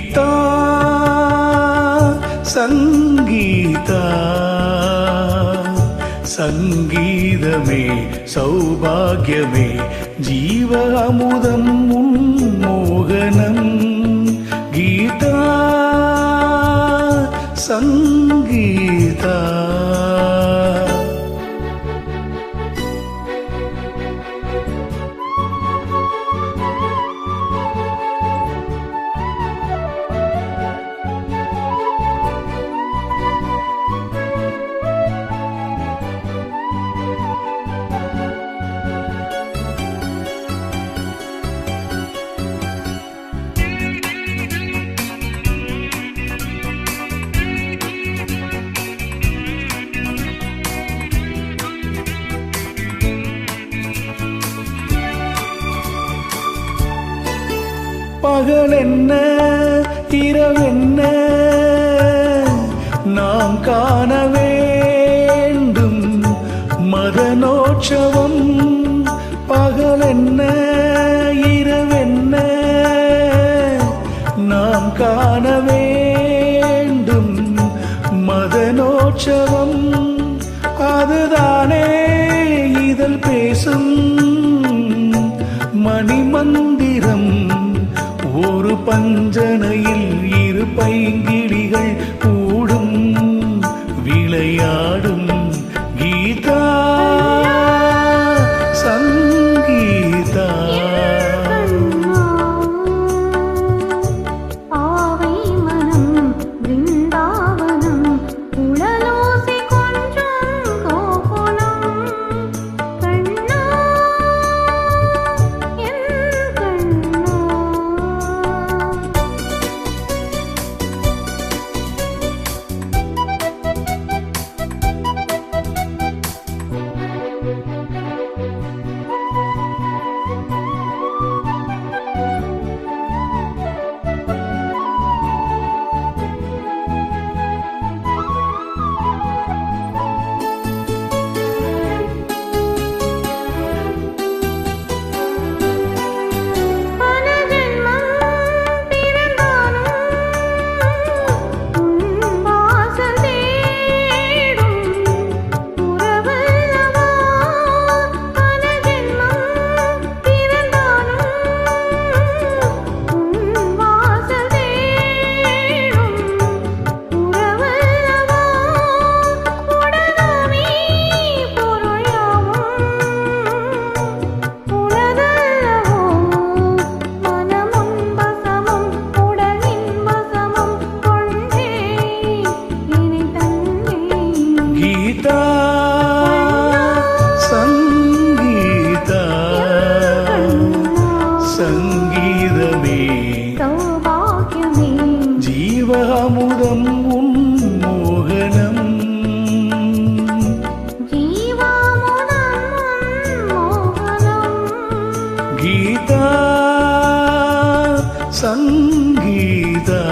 சங்கீதா சங்கீதா சங்கீதமே சௌபாகியமே ஜீவ அமுதம் உன்மோகனம். கீதா சங்கீதா. பகல் என்ன? இரவென்ன நாம் காண வேண்டும். மதனோற்சவம் பகல் என்ன? இரவென்ன நாம் காண வேண்டும். மதனோற்சவம் அதுதானே. இதில் பேசும் மணிமன் பஞ்சனையில் இரு பைங்கிளிகள் கூடும் விளையாடும் ஜீவமுதம் உன்மோகனம் ஜீவாமுதம் மோகனம் கீதா சங்கீதா